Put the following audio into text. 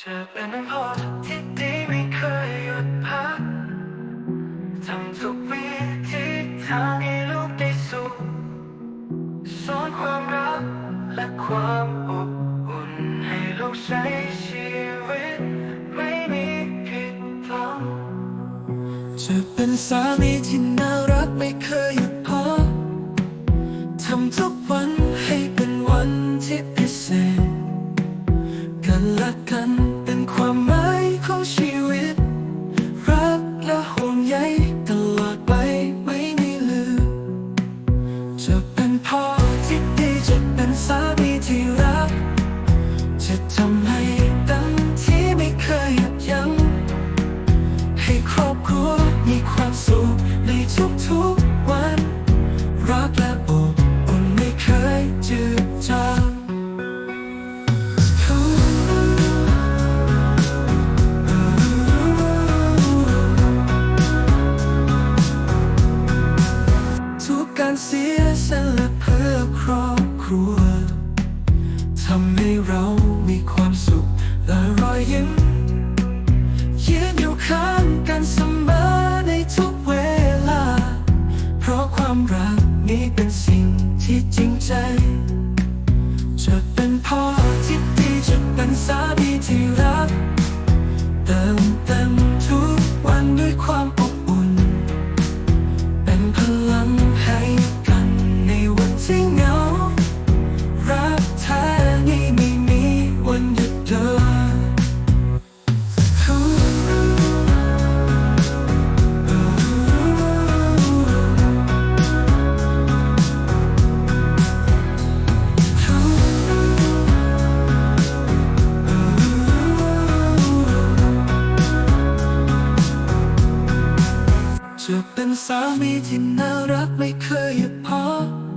เธอเป็นพอที่ดีไม่เคยหยุดพักทำทุกวิธีทางให้ลูกได้สุขสอนความรักและความอบอุ่นให้ลูกใช้ชีวิต ไม่มีผิดหวังจะเป็นสามีที่ ในทุกๆวัน รักและอบอุ่นไม่เคยจืดจางทุกการเสียสละเพื่อครอบครัวทำให้เรามีความ ที่จริงใจ จะเป็นพ่อที่ดีจะเป็นสามีที่รัก เป็นสามีที่น่ารักไม่เคยหยุดพัก